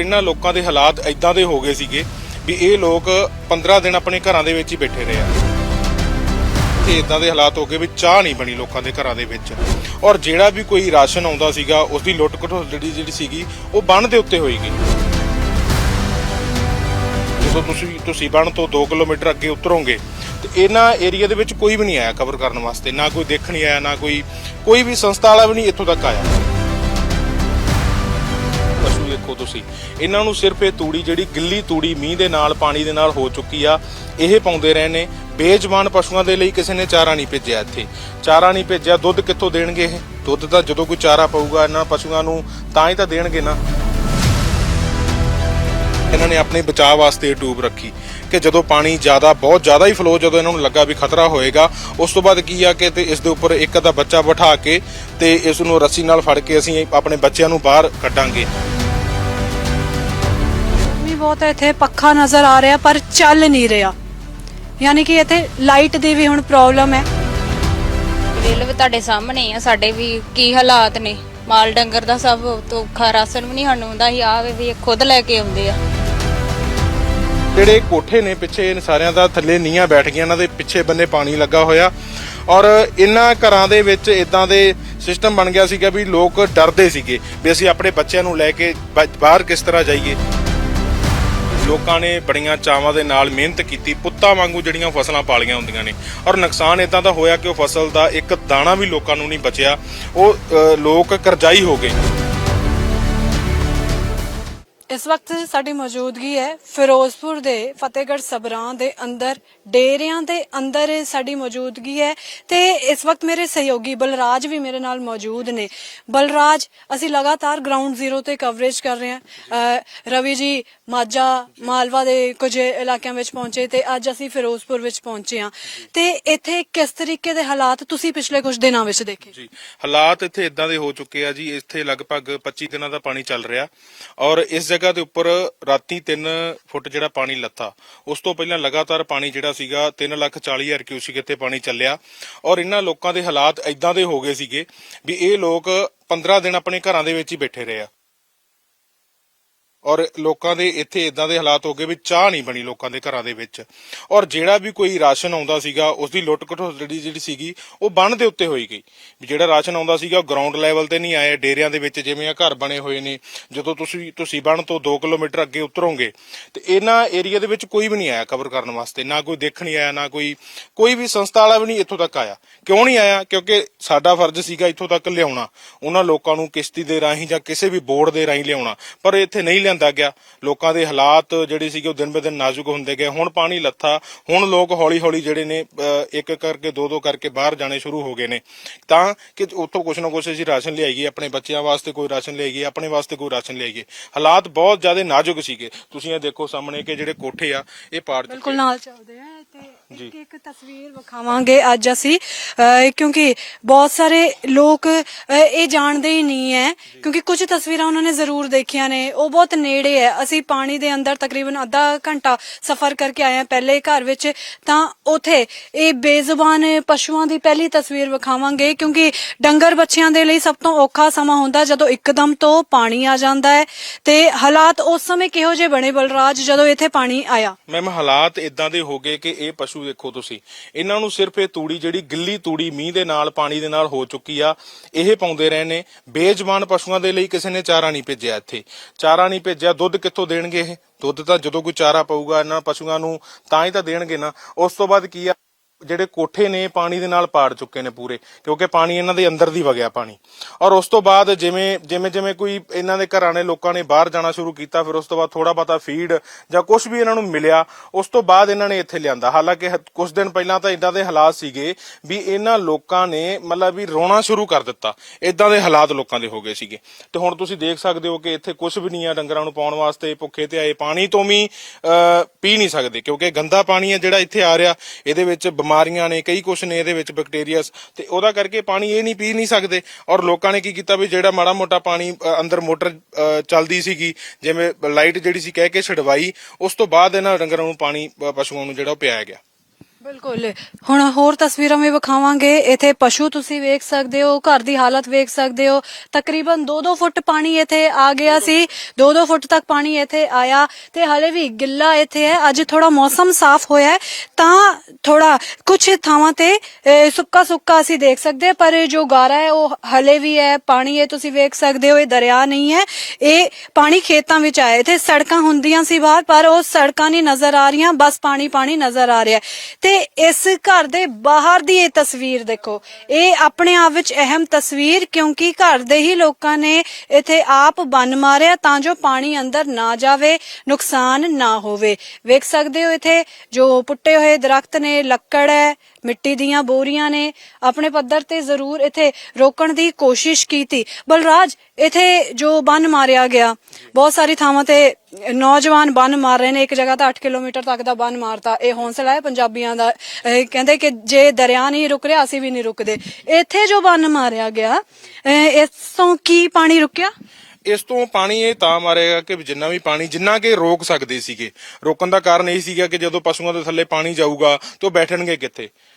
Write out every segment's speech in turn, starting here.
ਇਹਨਾਂ ਲੋਕਾਂ ਦੇ ਹਾਲਾਤ ਇਦਾਂ ਦੇ ਹੋ ਗਏ ਸੀਗੇ ਵੀ ਇਹ ਲੋਕ 15 ਦਿਨ ਆਪਣੇ ਘਰਾਂ ਦੇ ਵਿੱਚ ਹੀ ਬੈਠੇ ਰਹੇ ਆ। ਤੇ ਇਦਾਂ ਦੇ ਹਾਲਾਤ ਹੋ ਗਏ ਵੀ ਚਾਹ ਨਹੀਂ ਬਣੀ ਲੋਕਾਂ ਦੇ ਘਰਾਂ ਦੇ ਵਿੱਚ। ਔਰ ਜਿਹੜਾ ਵੀ ਕੋਈ ਰਾਸ਼ਨ ਆਉਂਦਾ ਸੀਗਾ ਉਸ ਦੀ ਲੁੱਟ ਖੋਹ ਜਿਹੜੀ ਜਿਹੜੀ ਸੀਗੀ, ਉਹ ਬੰਨ ਦੇ ਉੱਤੇ ਹੋਏਗੀ ਜਦੋਂ ਤੁਸੀਂ ਤੁਸੀਂ ਬੰਨ ਤੋਂ 2 ਕਿਲੋਮੀਟਰ ਅੱਗੇ ਉਤਰੋਗੇ, ਤੇ ਇਹਨਾਂ ਏਰੀਆ ਦੇ ਵਿੱਚ ਕੋਈ ਵੀ ਨਹੀਂ ਆਇਆ ਕਵਰ ਕਰਨ ਵਾਸਤੇ। ਨਾ ਕੋਈ ਦੇਖਣ ਨਹੀਂ ਆਇਆ, ਨਾ ਕੋਈ ਕੋਈ ਵੀ ਸੰਸਥਾ ਵਾਲਾ ਵੀ ਨਹੀਂ ਇੱਥੋਂ ਤੱਕ ਆਇਆ। ਪਸ਼ੂ ਦੇਖੋ ਤੁਸੀਂ। ਇਹਨਾਂ ਨੂੰ ਸਿਰਫ ਇਹ ਤੂੜੀ ਜਿਹੜੀ ਗਿੱਲੀ ਤੂੜੀ ਮੀਂਹ ਦੇ ਨਾਲ, ਪਾਣੀ ਦੇ ਨਾਲ ਹੋ ਚੁੱਕੀ ਆ, ਇਹ ਪਾਉਂਦੇ ਰਹੇ ਨੇ। ਬੇਜ਼ਬਾਨ ਪਸ਼ੂਆਂ ਦੇ ਲਈ ਕਿਸੇ ਨੇ ਚਾਰਾ ਨਹੀਂ ਭੇਜਿਆ ਇੱਥੇ। ਚਾਰਾ ਨਹੀਂ ਭੇਜਿਆ, ਦੁੱਧ ਕਿੱਥੋਂ ਦੇਣਗੇ ਇਹ? ਦੁੱਧ ਤਾਂ ਜਦੋਂ ਕੋਈ ਚਾਰਾ ਪਊਗਾ, ਇਹਨਾਂ ਪਸ਼ੂਆਂ ਨੂੰ ਤਾਂ ਹੀ ਤਾਂ ਦੇਣਗੇ ਨਾ। ਇਹਨਾਂ ਨੇ ਆਪਣੇ ਬਚਾਅ ਵਾਸਤੇ ਇਹ ਟੂਬ ਰੱਖੀ ਕਿ ਜਦੋਂ ਪਾਣੀ ਜ਼ਿਆਦਾ, ਬਹੁਤ ਜ਼ਿਆਦਾ ਹੀ ਫਲੋ ਜਦੋਂ ਇਹਨਾਂ ਨੂੰ ਲੱਗਾ ਵੀ ਖਤਰਾ ਹੋਏਗਾ, ਉਸ ਤੋਂ ਬਾਅਦ ਕੀ ਆ ਕਿ ਤੇ ਇਸ ਦੇ ਉੱਪਰ ਇੱਕ ਅੱਧਾ ਬੱਚਾ ਬਿਠਾ ਕੇ ਤੇ ਇਸ ਨੂੰ ਰੱਸੀ ਨਾਲ ਫੜ ਕੇ ਅਸੀਂ ਆਪਣੇ ਬੱਚਿਆਂ ਨੂੰ ਬਾਹਰ ਕੱਢਾਂਗੇ। ਬਹੁਤ ਹੈ ਇੱਥੇ ਪੱਖਾ ਨਜ਼ਰ ਆ ਰਿਹਾ ਪਰ ਚੱਲ ਨਹੀਂ ਰਿਹਾ। ਯਾਨੀ ਕਿ ਇੱਥੇ ਲਾਈਟ ਦੀ ਵੀ ਹੁਣ ਪ੍ਰੋਬਲਮ ਹੈ। ਬਿੱਲ ਵੀ ਤੁਹਾਡੇ ਸਾਹਮਣੇ ਆ ਸਾਡੇ ਵੀ ਕੀ ਹਾਲਾਤ ਨੇ। ਮਾਲ ਡੰਗਰ ਦਾ ਸਭ ਤੋਂ ਔਖਾ ਰਾਸ਼ਨ ਵੀ ਨਹੀਂ ਸਾਨੂੰ ਹੁੰਦਾ ਸੀ ਆ ਵੀ ਇਹ ਖੁਦ ਲੈ ਕੇ ਆਉਂਦੇ ਆ। ਜਿਹੜੇ ਕੋਠੇ ਨੇ ਪਿੱਛੇ ਇਹਨਾਂ ਸਾਰਿਆਂ ਦਾ ਥੱਲੇ ਨੀਆਂ ਬੈਠ ਗਈਆਂ ਇਹਨਾਂ ਦੇ ਪਿੱਛੇ ਬੰਨੇ ਪਾਣੀ ਲੱਗਾ ਹੋਇਆ। ਔਰ ਇਹਨਾਂ ਘਰਾਂ ਦੇ ਵਿੱਚ ਇਦਾਂ ਦੇ ਸਿਸਟਮ ਬਣ ਗਿਆ ਸੀਗਾ ਵੀ ਲੋਕ ਡਰਦੇ ਸੀਗੇ ਵੀ ਅਸੀਂ ਆਪਣੇ ਬੱਚਿਆਂ ਨੂੰ ਲੈ ਕੇ ਬਾਹਰ ਕਿਸ ਤਰ੍ਹਾਂ ਜਾਈਏ। ਲੋਕਾਂ ਨੇ ਬੜੀਆਂ ਚਾਵਾਂ ਦੇ ਨਾਲ ਮਿਹਨਤ ਕੀਤੀ, ਪੁੱਤਾਂ ਵਾਂਗੂ ਜਿਹੜੀਆਂ ਫਸਲਾਂ ਪਾਲੀਆਂ ਹੁੰਦੀਆਂ ਨੇ। ਔਰ ਨੁਕਸਾਨ ਇਦਾਂ ਦਾ ਹੋਇਆ ਕਿ ਉਹ ਫਸਲ ਦਾ ਇੱਕ ਦਾਣਾ ਵੀ ਲੋਕਾਂ ਨੂੰ ਨਹੀਂ ਬਚਿਆ। ਉਹ ਲੋਕ ਕਰਜ਼ਾਈ ਹੋ ਗਏ। ਇਸ ਵਕਤ ਸਾਡੀ ਮੌਜੂਦਗੀ ਹੈ ਫਿਰੋਜ਼ਪੁਰ ਦੇ ਫਤਿਹਗੜ੍ਹ ਸਬਰਾਂ ਦੇ ਅੰਦਰ, ਡੇਰਿਆਂ ਦੇ ਅੰਦਰ ਸਾਡੀ ਮੌਜੂਦਗੀ ਹੈ ਤੇ ਇਸ ਵਕਤ ਮੇਰੇ ਸਹਿਯੋਗੀ ਬਲਰਾਜ ਵੀ ਮੇਰੇ ਨਾਲ ਮੌਜੂਦ ਨੇ। ਬਲਰਾਜ, ਅਸੀਂ ਲਗਾਤਾਰ ਗਰਾਊਂਡ ਜ਼ੀਰੋ ਤੇ ਕਵਰੇਜ ਕਰ ਰਹੇ ਹਾਂ। ਰਵੀ ਜੀ, ਮਾਝਾ, ਮਾਲਵਾ ਦੇ ਕੁਝ ਇਲਾਕਿਆਂ ਵਿੱਚ ਪਹੁੰਚੇ ਤੇ ਅੱਜ ਅਸੀਂ ਫਿਰੋਜ਼ਪੁਰ ਵਿੱਚ ਪਹੁੰਚੇ ਹਾਂ। ਤੇ ਇੱਥੇ ਕਿਸ ਤਰੀਕੇ ਦੇ ਹਾਲਾਤ ਤੁਸੀਂ ਪਿਛਲੇ ਕੁਝ ਦਿਨਾਂ ਵਿੱਚ ਦੇਖੇ? ਜੀ, ਹਾਲਾਤ ਇੱਥੇ ਇਦਾਂ ਦੇ ਹੋ ਚੁੱਕੇ ਆ ਜੀ, ਇੱਥੇ ਲਗਭਗ 25 ਦਿਨਾਂ ਦਾ ਪਾਣੀ ਚੱਲ ਰਿਹਾ ਔਰ ਇਸ ਜਗ੍ਹਾ ਦੇ ਉੱਪਰ ਰਾਤੀ 3 ਫੁੱਟ ਜਿਹੜਾ ਪਾਣੀ ਲੱਥਾ। ਉਸ ਤੋਂ ਪਹਿਲਾਂ ਲਗਾਤਾਰ ਪਾਣੀ ਜਿਹੜਾ ਸੀਗਾ 3 ਲੱਖ 40 ਹਜ਼ਾਰ ਕਿਊਸਿਕ ਇੱਥੇ ਪਾਣੀ ਚੱਲਿਆ। ਔਰ ਇਹਨਾਂ ਲੋਕਾਂ ਦੇ ਹਾਲਾਤ ਇਦਾਂ ਦੇ ਹੋ ਗਏ ਸੀਗੇ ਵੀ ਇਹ ਲੋਕ 15 ਦਿਨ ਆਪਣੇ ਘਰਾਂ ਦੇ ਵਿੱਚ ਹੀ ਬੈਠੇ ਰਹੇ ਆ। ਔਰ ਲੋਕਾਂ ਦੇ ਇੱਥੇ ਇਦਾਂ ਦੇ ਹਾਲਾਤ ਹੋ ਗਏ ਵੀ ਚਾਹ ਨਹੀਂ ਬਣੀ ਲੋਕਾਂ ਦੇ ਘਰਾਂ ਦੇ ਵਿੱਚ। ਔਰ ਜਿਹੜਾ ਵੀ ਕੋਈ ਰਾਸ਼ਨ ਆਉਂਦਾ ਸੀਗਾ ਉਸ ਦੀ ਲੁੱਟ ਖੋਹ ਜਿਹੜੀ ਸੀਗੀ, ਉਹ ਬੰਨ ਦੇ ਉੱਤੇ ਹੋਈ ਗਈ। ਵੀ ਜਿਹੜਾ ਰਾਸ਼ਨ ਆਉਂਦਾ ਸੀਗਾ, ਉਹ ਗਰਾਊਂਡ ਲੈਵਲ ਤੇ ਨਹੀਂ ਆਇਆ, ਡੇਰਿਆਂ ਦੇ ਵਿੱਚ ਜਿਵੇਂ ਆ ਘਰ ਬਣੇ ਹੋਏ ਨੇ। ਜਦੋਂ ਤੁਸੀਂ ਤੁਸੀਂ ਬੰਨ ਤੋਂ 2 ਕਿਲੋਮੀਟਰ ਅੱਗੇ ਉਤਰੋਗੇ, ਤੇ ਇਹਨਾਂ ਏਰੀਆ ਦੇ ਵਿੱਚ ਕੋਈ ਵੀ ਨਹੀਂ ਆਇਆ ਕਵਰ ਕਰਨ ਵਾਸਤੇ। ਨਾ ਕੋਈ ਦੇਖਣ ਨਹੀਂ ਆਇਆ, ਨਾ ਕੋਈ ਕੋਈ ਵੀ ਸੰਸਥਾ ਵਾਲਾ ਵੀ ਨਹੀਂ ਇੱਥੋਂ ਤੱਕ ਆਇਆ। ਕਿਉਂ ਨਹੀਂ ਆਇਆ? ਕਿਉਂਕਿ ਸਾਡਾ ਫਰਜ਼ ਸੀਗਾ ਇੱਥੋਂ ਤੱਕ ਲਿਆਉਣਾ। ਉਹਨਾਂ ਲੋਕਾਂ ਨੂੰ ਕਿਸ਼ਤੀ ਦੇ ਰਾਹੀਂ ਜਾਂ ਕਿਸੇ ਵੀ ਬੋਰਡ ਦੇ ਰਾਹੀਂ ਲਿਆਉਣਾ। ਪਰ ਇੱਥੇ ਨਹੀਂ ਲਿਆ ਲਿਆਂਦਾ ਗਿਆ। ਲੋਕਾਂ ਦੇ ਹਾਲਾਤ ਜਿਹੜੇ ਸੀਗੇ ਉਹ ਦਿਨ ਬ ਦਿਨ ਨਾਜ਼ੁਕ ਹੁੰਦੇ ਗਏ। ਹੁਣ ਪਾਣੀ ਲੱਥਾ। ਹੁਣ ਲੋਕ ਹੌਲੀ ਹੌਲੀ ਜਿਹੜੇ ਨੇ ਇੱਕ ਕਰਕੇ, ਦੋ ਦੋ ਕਰਕੇ ਬਾਹਰ ਜਾਣੇ ਸ਼ੁਰੂ ਹੋ ਗਏ ਨੇ। ਤਾਂ ਕਿ ਉੱਥੋਂ ਕੁਛ ਨਾ ਕੁਛ ਅਸੀਂ ਰਾਸ਼ਨ ਲਿਆਈਏ, ਆਪਣੇ ਬੱਚਿਆਂ ਵਾਸਤੇ ਕੋਈ ਰਾਸ਼ਨ ਲਿਆਈਏ, ਆਪਣੇ ਵਾਸਤੇ ਕੋਈ ਰਾਸ਼ਨ ਲਿਆਈਏ। ਹਾਲਾਤ ਬਹੁਤ ਜ਼ਿਆਦਾ ਨਾਜ਼ੁਕ ਸੀਗੇ। ਤੁਸੀਂ ਇਹ ਦੇਖੋ ਸਾਹਮਣੇ ਕਿ ਜਿਹੜੇ ਕੋਠੇ ਆ, ਇਹ ਪਾੜ ਬਿਲਕੁਲ ਨਾਲ ਚੱਲਦੇ ਆ। ਇੱਕ ਇੱਕ ਤਸਵੀਰ ਵਿਖਾਵਾਂਗੇ ਅੱਜ ਅਸੀਂ। ਅਹ, ਕਿਉਂਕਿ ਬਹੁਤ ਸਾਰੇ ਲੋਕ ਅਹ, ਇਹ ਜਾਣਦੇ ਹੀ ਨਹੀਂ ਹੈ। ਕਿਉਂਕਿ ਕੁਝ ਤਸਵੀਰਾਂ ਉਹਨਾਂ ਨੇ ਜ਼ਰੂਰ ਦੇਖੀਆਂ ਨੇ। ਉਹ ਬਹੁਤ ਨੇੜੇ ਹੈ। ਅਸੀਂ ਪਾਣੀ ਦੇ ਅੰਦਰ ਤਕਰੀਬਨ ਅੱਧਾ ਘੰਟਾ ਸਫ਼ਰ ਕਰਕੇ ਆਏ ਹਾਂ ਪਹਿਲੇ ਘਰ ਵਿੱਚ। ਤਾਂ ਉਥੇ ਇਹ ਬੇਜ਼ੁਬਾਨ ਪਸ਼ੂਆਂ ਦੀ ਪਹਿਲੀ ਤਸਵੀਰ ਵਿਖਾਵਾਂਗੇ। ਕਿਉਂਕਿ ਡੰਗਰ ਬੱਚਿਆਂ ਦੇ ਲਈ ਸਭ ਤੋਂ ਔਖਾ ਸਮਾਂ ਹੁੰਦਾ ਜਦੋਂ ਇੱਕਦਮ ਤੋਂ ਪਾਣੀ ਆ ਜਾਂਦਾ ਹੈ। ਤੇ ਹਾਲਾਤ ਉਸ ਸਮੇਂ ਕਿਹੋ ਜਿਹੇ ਬਣੇ ਬਲਰਾਜ ਜਦੋਂ ਇੱਥੇ ਪਾਣੀ ਆਇਆ? ਮੈਮ ਹਾਲਾਤ ਇਦਾਂ ਦੇ ਹੋ ਗਏ ਕਿ ਇਹ ਪਸ਼ੂ ਦੇਖੋ ਤੁਸੀਂ। ਇਹਨਾਂ ਨੂੰ ਸਿਰਫ ਇਹ ਤੂੜੀ, ਜਿਹੜੀ ਗਿੱਲੀ ਤੂੜੀ ਮੀਂਹ ਦੇ ਨਾਲ, ਪਾਣੀ ਦੇ ਨਾਲ ਹੋ ਚੁੱਕੀ ਆ, ਇਹ ਪਾਉਂਦੇ ਰਹੇ ਨੇ। ਬੇਜਵਾਨ ਪਸ਼ੂਆਂ ਦੇ ਲਈ ਕਿਸੇ ਨੇ ਚਾਰਾ ਨਹੀਂ ਭੇਜਿਆ ਇੱਥੇ। ਚਾਰਾ ਨਹੀਂ ਭੇਜਿਆ, ਦੁੱਧ ਕਿੱਥੋਂ ਦੇਣਗੇ ਇਹ? ਦੁੱਧ ਤਾਂ ਜਦੋਂ ਕੋਈ ਚਾਰਾ ਪਊਗਾ ਇਹਨਾਂ ਪਸ਼ੂਆਂ ਨੂੰ, ਤਾਂ ਹੀ ਤਾਂ ਦੇਣਗੇ ਨਾ। ਉਸ ਤੋਂ ਬਾਅਦ ਕੀ ਆ ਜਿਹੜੇ ਕੋਠੇ ਨੇ ਪਾਣੀ ਦੇ ਨਾਲ ਪਾੜ ਚੁੱਕੇ ਨੇ ਪੂਰੇ ਕਿਉਂਕਿ ਪਾਣੀ ਇਹਨਾਂ ਦੇ ਅੰਦਰ ਦੀ ਵਗਿਆ ਪਾਣੀ। ਔਰ ਉਸ ਤੋਂ ਬਾਅਦ ਜਿਵੇਂ ਜਿਵੇਂ ਜਿਵੇਂ ਕੋਈ ਇਹਨਾਂ ਦੇ ਘਰਾਂ ਨੇ ਲੋਕਾਂ ਨੇ ਬਾਹਰ ਜਾਣਾ ਸ਼ੁਰੂ ਕੀਤਾ ਫਿਰ ਉਸ ਤੋਂ ਬਾਅਦ ਥੋੜਾ ਬਹੁਤਾ ਫੀਡ ਜਾਂ ਕੁਝ ਵੀ ਇਹਨਾਂ ਨੂੰ ਮਿਲਿਆ ਉਸ ਤੋਂ ਬਾਅਦ ਇਹਨਾਂ ਨੇ ਇੱਥੇ ਲਿਆਂਦਾ। ਹਾਲਾਂਕਿ ਕੁਝ ਦਿਨ ਪਹਿਲਾਂ ਤਾਂ ਇਦਾਂ ਦੇ ਹਾਲਾਤ ਸੀਗੇ ਵੀ ਇਹਨਾਂ ਲੋਕਾਂ ਨੇ ਮਤਲਬ ਵੀ ਰੋਣਾ ਸ਼ੁਰੂ ਕਰ ਦਿੱਤਾ। ਇਦਾਂ ਦੇ ਹਾਲਾਤ ਲੋਕਾਂ ਦੇ ਹੋ ਗਏ ਸੀਗੇ। ਤੇ ਹੁਣ ਤੁਸੀਂ ਦੇਖ ਸਕਦੇ ਹੋ ਕਿ ਇੱਥੇ ਕੁਝ ਵੀ ਨਹੀਂ ਆ ਡੰਗਰਾਂ ਨੂੰ ਪਾਉਣ ਵਾਸਤੇ ਭੁੱਖੇ ਤੇ ਆਏ ਪਾਣੀ ਤੋਂ ਵੀ ਅਹ, ਪੀ ਨਹੀਂ ਸਕਦੇ ਕਿਉਂਕਿ ਗੰਦਾ ਪਾਣੀ ਹੈ ਜਿਹੜਾ ਇੱਥੇ ਆ ਰਿਹਾ ਇਹਦੇ ਵਿੱਚ ਬਿਮਾਰੀਆਂ ਨੇ, ਕਈ ਕੁਛ ਨੇ ਇਹਦੇ ਵਿੱਚ ਬੈਕਟੀਰੀਆਸ ਤੇ ਉਹਦਾ ਕਰਕੇ ਪਾਣੀ ਇਹ ਨਹੀਂ ਪੀ ਨਹੀਂ ਸਕਦੇ। ਔਰ ਲੋਕਾਂ ਨੇ ਕੀ ਕੀਤਾ ਵੀ ਜਿਹੜਾ ਮਾੜਾ ਮੋਟਾ ਪਾਣੀ ਅੰਦਰ ਮੋਟਰ ਚੱਲਦੀ ਸੀਗੀ, ਜਿਵੇਂ ਲਾਈਟ ਜਿਹੜੀ ਸੀ ਕਹਿ ਕੇ ਛਡਵਾਈ, ਉਸ ਤੋਂ ਬਾਅਦ ਇਹਨਾਂ ਡੰਗਰਾਂ ਨੂੰ ਪਾਣੀ ਪਸ਼ੂਆਂ ਨੂੰ ਜਿਹੜਾ ਉਹ ਪਿਆਇਆ ਗਿਆ। ਬਿਲਕੁਲ। ਹੁਣ ਹੋਰ ਤਸਵੀਰਾਂ ਵੀ ਵਿਖਾਵਾਂਗੇ। ਇੱਥੇ ਪਸ਼ੂ ਤੁਸੀਂ ਵੇਖ ਸਕਦੇ ਹੋ, ਘਰ ਦੀ ਹਾਲਤ ਵੇਖ ਸਕਦੇ ਹੋ। ਤਕਰੀਬਨ 2-2 ਫੁੱਟ ਪਾਣੀ ਇੱਥੇ ਆ ਗਿਆ ਸੀ। 2-2 ਫੁੱਟ ਤੱਕ ਪਾਣੀ ਇੱਥੇ ਆਇਆ ਤੇ ਹਲੇ ਵੀ ਗਿੱਲਾ ਇੱਥੇ ਹੈ। ਅੱਜ ਥੋੜਾ ਮੌਸਮ ਸਾਫ਼ ਹੋਇਆ ਹੈ। ਤਾਂ ਥੋੜਾ ਕੁਝ ਥਾਵਾਂ ਤੇ ਸੁੱਕਾ ਸੁੱਕਾ ਅਸੀਂ ਦੇਖ ਸਕਦੇ ਪਰ ਜੋ ਗਾਰਾ ਹੈ, ਉਹ ਹਲੇ ਵੀ ਹੈ। ਪਾਣੀ ਇਹ ਤੁਸੀਂ ਵੇਖ ਸਕਦੇ ਹੋ, ਇਹ ਦਰਿਆ ਨਹੀਂ ਹੈ। ਇਹ ਪਾਣੀ ਖੇਤਾਂ ਵਿੱਚ ਆਇਆ। ਇੱਥੇ ਸੜਕਾਂ ਹੁੰਦੀਆਂ ਸੀ ਬਾਹਰ, ਪਰ ਉਹ ਸੜਕਾਂ ਨਹੀਂ ਨਜ਼ਰ ਆ ਰਹੀਆਂ। ਬਸ ਪਾਣੀ ਪਾਣੀ ਨਜ਼ਰ ਆ ਰਿਹਾ ਤੇ ਇਸ ਘਰ ਦੇ ਬਾਹਰ ਦੀ ਇਹ ਤਸਵੀਰ ਦੇਖੋ। ਇਹ ਆਪਣੇ ਆਪ ਵਿੱਚ ਅਹਿਮ ਤਸਵੀਰ ਕਿਉਂਕਿ ਘਰ ਦੇ ਹੀ ਲੋਕਾਂ ਨੇ ਇੱਥੇ ਆਪ ਬੰਨ ਮਾਰਿਆ ਤਾਂ ਜੋ ਪਾਣੀ ਅੰਦਰ ਨਾ ਜਾਵੇ, ਨੁਕਸਾਨ ਨਾ ਹੋਵੇ। ਵੇਖ ਸਕਦੇ ਹੋ ਇੱਥੇ ਜੋ ਪੁੱਟੇ ਹੋਏ ਦਰਖਤ ਨੇ, ਲੱਕੜ ਹੈ ਮਿੱਟੀ ਦੀਆਂ ਬੋਰੀਆਂ ਨੇ ਆਪਣੇ ਪੱਧਰ ਤੇ ਜ਼ਰੂਰ ਇੱਥੇ ਰੋਕਣ ਦੀ ਕੋਸ਼ਿਸ਼ ਕੀਤੀ। ਬਲਰਾਜ, ਇੱਥੇ ਜੋ ਬੰਨ ਮਾਰਿਆ ਗਿਆ, ਬਹੁਤ ਸਾਰੀ ਥਾਵਾਂ ਤੇ ਨੌਜਵਾਨ ਬੰਨ ਮਾਰ ਰਹੇ ਨੇ। ਇੱਕ ਜਗ੍ਹਾ ਤਾਂ 8 ਕਿਲੋਮੀਟਰ ਤੱਕ ਦਾ ਬੰਨ ਮਾਰਤਾ। ਇਹ ਹੌਸਲਾ ਹੈ ਪੰਜਾਬੀਆਂ ਦਾ। ਕਹਿੰਦੇ ਕਿ ਜੇ ਦਰਿਆ ਨਹੀਂ ਰੁਕ ਰਿਹਾ, ਅਸੀਂ ਵੀ ਨਹੀਂ ਰੁਕਦੇ। ਇੱਥੇ ਜੋ ਬੰਨ ਮਾਰਿਆ ਗਿਆ ਇਸ ਤੋਂ ਕੀ ਪਾਣੀ ਰੁਕਿਆ? ਇਸ ਤੋਂ ਪਾਣੀ ਇਹ ਤਾਂ ਮਾਰੇਗਾ ਕਿ ਜਿੰਨਾ ਵੀ ਪਾਣੀ, ਜਿੰਨਾ ਕਿ ਰੋਕ ਸਕਦੇ ਸੀਗੇ। ਰੋਕਣ ਦਾ ਕਾਰਨ ਇਹ ਸੀਗਾ ਕਿ ਜਦੋਂ ਪਸ਼ੂਆਂ ਦੇ ਥੱਲੇ ਪਾਣੀ ਜਾਊਗਾ, ਤੇ ਉਹ ਬੈਠਣਗੇ ਕਿੱਥੇ?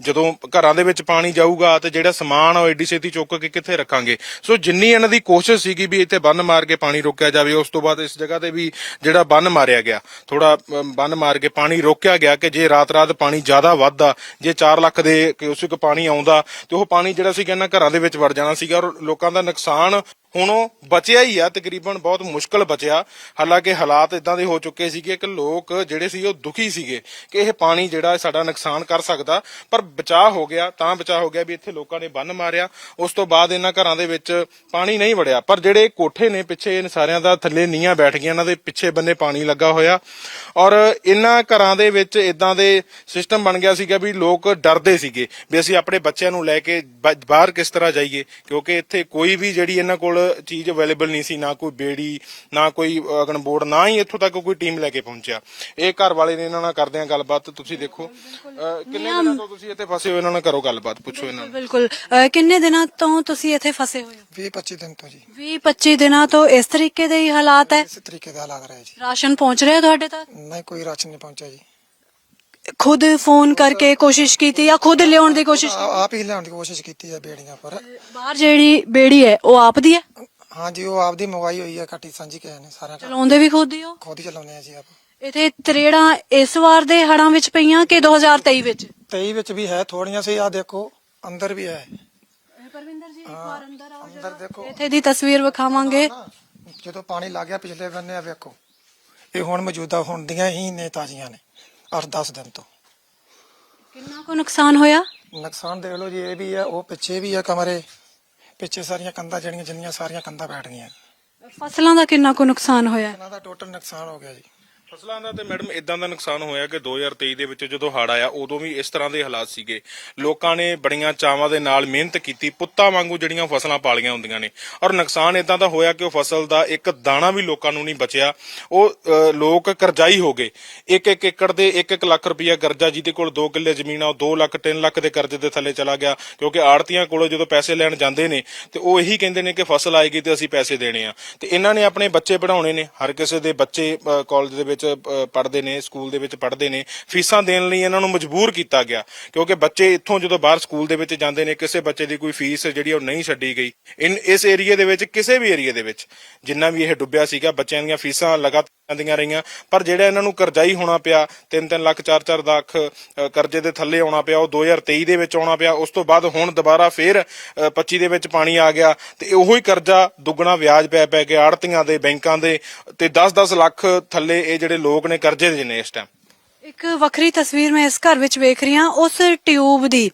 ਜਦੋਂ ਘਰਾਂ ਦੇ ਵਿੱਚ ਪਾਣੀ ਜਾਊਗਾ ਤੇ ਜਿਹੜਾ ਸਮਾਨ ਉਹ ਏਡੀ ਛੇਤੀ ਚੁੱਕ ਕੇ ਕਿੱਥੇ ਰੱਖਾਂਗੇ? ਸੋ ਜਿੰਨੀ ਇਹਨਾਂ ਦੀ ਕੋਸ਼ਿਸ਼ ਸੀਗੀ ਵੀ ਇੱਥੇ ਬੰਨ ਮਾਰ ਕੇ ਪਾਣੀ ਰੋਕਿਆ ਜਾਵੇ, ਉਸ ਤੋਂ ਬਾਅਦ ਇਸ ਜਗ੍ਹਾ ਤੇ ਵੀ ਜਿਹੜਾ ਬੰਨ ਮਾਰਿਆ ਗਿਆ ਥੋੜਾ ਬੰਨ ਮਾਰ ਕੇ ਪਾਣੀ ਰੋਕਿਆ ਗਿਆ ਕਿ ਜੇ ਰਾਤ-ਰਾਤ ਪਾਣੀ ਜ਼ਿਆਦਾ ਵੱਧਦਾ, ਜੇ 4 ਲੱਖ ਦੇ ਕਿਉਸਿਕ ਪਾਣੀ ਆਉਂਦਾ, ਤੇ ਉਹ ਪਾਣੀ ਜਿਹੜਾ ਸੀ ਕਹਿੰਦਾ ਘਰਾਂ ਦੇ ਵਿੱਚ ਵੜ ਜਾਣਾ ਸੀਗਾ ਔਰ ਲੋਕਾਂ ਦਾ ਨੁਕਸਾਨ ਹੁਣ ਉਹ ਬਚਿਆ ਹੀ ਆ, ਤਕਰੀਬਨ ਬਹੁਤ ਮੁਸ਼ਕਲ ਬਚਿਆ। ਹਾਲਾਂਕਿ ਹਾਲਾਤ ਇਦਾਂ ਦੇ ਹੋ ਚੁੱਕੇ ਸੀਗੇ ਕਿ ਲੋਕ ਜਿਹੜੇ ਸੀ ਉਹ ਦੁਖੀ ਸੀਗੇ ਕਿ ਇਹ ਪਾਣੀ ਜਿਹੜਾ ਸਾਡਾ ਨੁਕਸਾਨ ਕਰ ਸਕਦਾ, ਪਰ ਬਚਾਅ ਹੋ ਗਿਆ, ਤਾਂ ਬਚਾਅ ਹੋ ਗਿਆ ਵੀ ਇੱਥੇ ਲੋਕਾਂ ਨੇ ਬੰਨ ਮਾਰਿਆ। ਉਸ ਤੋਂ ਬਾਅਦ ਇਹਨਾਂ ਘਰਾਂ ਦੇ ਵਿੱਚ ਪਾਣੀ ਨਹੀਂ ਵੜਿਆ। ਪਰ ਜਿਹੜੇ ਕੋਠੇ ਨੇ ਪਿੱਛੇ, ਇਹਨਾਂ ਸਾਰਿਆਂ ਦਾ ਥੱਲੇ ਨੀਆਂ ਬੈਠ ਗਈਆਂ, ਇਹਨਾਂ ਦੇ ਪਿੱਛੇ ਬੰਨੇ ਪਾਣੀ ਲੱਗਾ ਹੋਇਆ। ਔਰ ਇਹਨਾਂ ਘਰਾਂ ਦੇ ਵਿੱਚ ਇਦਾਂ ਦੇ ਸਿਸਟਮ ਬਣ ਗਿਆ ਸੀਗਾ ਵੀ ਲੋਕ ਡਰਦੇ ਸੀਗੇ ਵੀ ਅਸੀਂ ਆਪਣੇ ਬੱਚਿਆਂ ਨੂੰ ਲੈ ਕੇ ਬਾਹਰ ਕਿਸ ਤਰ੍ਹਾਂ ਜਾਈਏ। ਕਿਉਂਕਿ ਇੱਥੇ ਕੋਈ ਵੀ ਜਿਹੜੀ ਇਹਨਾਂ ਕੋਲ ਚੀਜ਼ ਅਵੇਲੇਬਲ ਨਹੀਂ ਸੀ, ਨਾ ਕੋਈ ਬੇੜੀ, ਨਾ ਕੋਈ ਅਗਨਬੋਰਡ ਨਾ ਹੀ ਇੱਥੋਂ ਤੱਕ ਕੋਈ ਟੀਮ ਲੈ ਕੇ ਪਹੁੰਚਿਆ। ਇਹ ਘਰ ਵਾਲੇ ਨੇ ਇਹਨਾਂ ਨਾਲ ਕਰਦੇ ਆ ਗੱਲਬਾਤ। ਤੁਸੀਂ ਦੇਖੋ ਕਿੰਨੇ ਦਿਨਾਂ ਤੋਂ ਤੁਸੀਂ ਇੱਥੇ ਫਸੇ ਹੋ ਇਹਨਾਂ ਨਾਲ ਕਰੋ ਗੱਲਬਾਤ ਪੁੱਛੋ ਇਹਨਾਂ ਨੂੰ ਬਿਲਕੁਲ। ਅਹ ਕਿੰਨੇ ਦਿਨਾਂ ਤੋਂ ਤੁਸੀਂ ਇੱਥੇ ਫਸੇ ਹੋਏ ਹੋ? 20 25 ਦਿਨ ਤੋਂ ਜੀ। 20 25 ਦਿਨਾਂ ਤੋਂ ਇਸ ਤਰੀਕੇ ਦੇ ਹੀ ਹਾਲਾਤ ਹੈ? ਇਸੇ ਤਰੀਕੇ ਦਾ ਲੱਗ ਰਿਹਾ ਜੀ। ਰਾਸ਼ਨ ਪਹੁੰਚ ਰਿਹਾ ਤੁਹਾਡੇ ਤੱਕ? ਨਹੀਂ ਕੋਈ ਰਾਸ਼ਨ ਨਹੀਂ ਪਹੁੰਚਿਆ ਜੀ। ਖੁਦ ਫੋਨ ਕਰਕੇ ਕੋਸ਼ਿਸ਼ ਕੀਤੀ ਜਾਂ ਖੁਦ ਲਿਆਉਣ ਦੀ ਕੋਸ਼ਿਸ਼ ਆ- ਆਪ ਹੀ ਲਿਆਉਣ ਦੀ ਕੋਸ਼ਿਸ਼ ਕੀਤੀ ਹੈ ਬੇੜੀਆਂ ਪਰ। ਬਾਹਰ ਜਿਹੜੀ ਬੇੜੀ ਹੈ ਉਹ ਆਪ ਦੀ ਹੈ? ਹਾਂਜੀ ਉਹ ਆਪਦੀ ਮੰਗਵਾਈ ਹੋਈ ਹੈ ਕਾਟੀ ਸਾਂਝੀ ਕਿਸੇ ਨੇ ਸਾਰਿਆਂ ਚਲਾਉਂਦੇ ਵੀ ਖੁਦ ਹੀ ਹੋ? ਖੁਦ ਹੀ ਚਲਾਉਂਦੇ ਆ ਜੀ ਆਪ। ਇਥੇ ਤਰੇੜਾਂ ਇਸ ਵਾਰ ਦੇ ਹੜਾਂ ਵਿੱਚ ਪਈਆਂ ਕਿ 2023 ਵਿੱਚ? 23 ਵਿੱਚ ਵੀ ਹੈ ਥੋੜੀਆਂ ਸੀ ਆ ਦੇਖੋ ਅੰਦਰ ਵੀ ਹੈ। ਪਰਵਿੰਦਰ ਜੀ ਇੱਕ ਵਾਰ ਅੰਦਰ ਆਓ ਅੰਦਰ ਦੇਖੋ। ਇੱਥੇ ਦੀ ਤਸਵੀਰ ਵਿਖਾਵਾਂਗੇ। ਜਦੋਂ ਪਾਣੀ ਲੱਗ ਗਿਆ ਪਿਛਲੇ ਬੰਨੇ ਆ ਵੇਖੋ। ਇਹ ਹੁਣ ਮੌਜੂਦਾ ਹੁੰਦੀਆਂ ਹੀ ਨੇ ਤਾਜ਼ੀਆਂ ਨੇ 8-10 ਦਿਨ ਤੋਂ। ਕਿੰਨਾ ਕੁ ਨੁਕਸਾਨ ਹੋਇਆ? ਨੁਕਸਾਨ ਦੇਖ ਲਓ ਜੀ ਇਹ ਵੀ ਹੈ ਉਹ ਪਿੱਛੇ ਵੀ ਹੈ ਕਮਰੇ। ਪਿੱਛੇ ਸਾਰੀਆਂ ਕੰਧਾਂ ਜਿਹੜੀਆਂ ਜਿੰਨੀਆਂ ਸਾਰੀਆਂ ਕੰਧਾਂ ਬੈਠ ਗਈਆਂ। ਫਸਲਾਂ ਦਾ ਕਿੰਨਾ ਕੁ ਨੁਕਸਾਨ ਹੋਇਆ? ਇਹਨਾਂ ਦਾ ਟੋਟਲ ਨੁਕਸਾਨ ਹੋ ਗਿਆ ਜੀ। ਫਸਲਾਂ ਦਾ ਤੇ ਮੈਡਮ ਇਦਾਂ ਦਾ ਨੁਕਸਾਨ ਹੋਇਆ ਕਿ 2023 ਦੇ ਵਿੱਚ ਜਦੋਂ ਹੜ ਆਇਆ ਉਦੋਂ ਵੀ ਇਸ ਤਰ੍ਹਾਂ ਦੇ ਹਾਲਾਤ ਸੀਗੇ। ਲੋਕਾਂ ਨੇ ਬੜੀਆਂ ਚਾਵਾਂ ਦੇ ਨਾਲ ਮਿਹਨਤ ਕੀਤੀ ਪੁੱਤਾਂ ਵਾਂਗੂ ਜਿਹੜੀਆਂ ਫਸਲਾਂ ਪਾਲੀਆਂ ਹੁੰਦੀਆਂ ਨੇ। ਔਰ ਨੁਕਸਾਨ ਇਦਾਂ ਦਾ ਹੋਇਆ ਕਿ ਉਹ ਫਸਲ ਦਾ ਇੱਕ ਦਾਣਾ ਵੀ ਲੋਕਾਂ ਨੂੰ ਨਹੀਂ ਬਚਿਆ। ਉਹ ਅ, ਲੋਕ ਕਰਜ਼ਾਈ ਹੋ ਗਏ। ਇੱਕ ਇੱਕ ਏਕੜ ਦੇ 1-1 ਲੱਖ ਰੁਪਇਆ ਕਰਜ਼ਾ ਜਿਹਦੇ ਕੋਲ 2 ਕਿੱਲੇ ਜ਼ਮੀਨ ਆ ਉਹ 2 ਲੱਖ 3 ਲੱਖ ਦੇ ਕਰਜ਼ੇ ਦੇ ਥੱਲੇ ਚਲਾ ਗਿਆ। ਕਿਉਂਕਿ ਆੜਤੀਆਂ ਕੋਲੋਂ ਜਦੋਂ ਪੈਸੇ ਲੈਣ ਜਾਂਦੇ ਨੇ ਤੇ ਉਹ ਇਹੀ ਕਹਿੰਦੇ ਨੇ ਕਿ ਫਸਲ ਆਏਗੀ ਤੇ ਅਸੀਂ ਪੈਸੇ ਦੇਣੇ ਆ। ਤੇ ਇਹਨਾਂ ਨੇ ਆਪਣੇ ਬੱਚੇ ਪੜਾਉਣੇ ਨੇ। ਹਰ ਕਿਸੇ ਦੇ ਬੱਚੇ ਕਾਲਜ ਦੇ ਵਿੱਚ ਪੜ੍ਹਦੇ ਨੇ, ਸਕੂਲ ਦੇ ਵਿੱਚ ਪੜ੍ਹਦੇ ਨੇ, ਫੀਸਾਂ ਦੇਣ ਲਈ ਇਹਨਾਂ ਨੂੰ ਮਜਬੂਰ ਕੀਤਾ ਗਿਆ। ਕਿਉਂਕਿ ਬੱਚੇ ਇੱਥੋਂ ਜਦੋਂ ਬਾਹਰ ਸਕੂਲ ਦੇ ਵਿੱਚ ਜਾਂਦੇ ਨੇ, ਕਿਸੇ ਬੱਚੇ ਦੀ ਕੋਈ ਫੀਸ ਜਿਹੜੀ ਉਹ ਨਹੀਂ ਛੱਡੀ ਗਈ। ਇਨ, ਇਸ ਏਰੀਆ ਦੇ ਵਿੱਚ, ਕਿਸੇ ਵੀ ਏਰੀਆ ਦੇ ਵਿੱਚ ਜਿੰਨਾ ਵੀ ਇਹ ਡੁੱਬਿਆ ਸੀਗਾ, ਬੱਚਿਆਂ ਦੀਆਂ ਫੀਸਾਂ ਲਗਾਤਾਰ ਜਾਂਦੀਆਂ ਰਹੀਆਂ। ਪਰ ਜਿਹੜਾ ਇਹਨਾਂ ਨੂੰ ਕਰਜ਼ਾਈ ਹੋਣਾ ਪਿਆ 3-3 ਲੱਖ 4-4 ਲੱਖ ਅ, ਕਰਜ਼ੇ ਦੇ ਥੱਲੇ ਆਉਣਾ ਪਿਆ ਉਹ 2023 ਦੇ ਵਿੱਚ ਆਉਣਾ ਪਿਆ ਉਸ ਤੋਂ ਬਾਅਦ ਹੁਣ ਦੁਬਾਰਾ ਫੇਰ ਅ, 25 ਦੇ ਵਿੱਚ ਪਾਣੀ ਆ ਗਿਆ। ਤੇ ਉਹੋ ਹੀ ਕਰਜ਼ਾ ਦੁੱਗਣਾ ਵਿਆਜ ਪੈ ਪੈ ਕੇ ਆੜਤੀਆਂ ਦੇ ਬੈਂਕਾਂ ਦੇ ਤੇ 10-10 ਲੱਖ ਥੱਲੇ ਇਹ ਜਿਹੜੇ ਲੋਕ ਨੇ ਕਰਜ਼ੇ ਦੇ ਨੇ ਇਸ ਟਾਈਮ ਇੱਕ ਵੱਖਰੀ ਤਸਵੀਰ ਮੈਂ ਇਸ ਘਰ ਵਿੱਚ ਵੇਖ ਰਹੀ ਹਾਂ ਉਸ ਟਿਊਬ ਦੀ।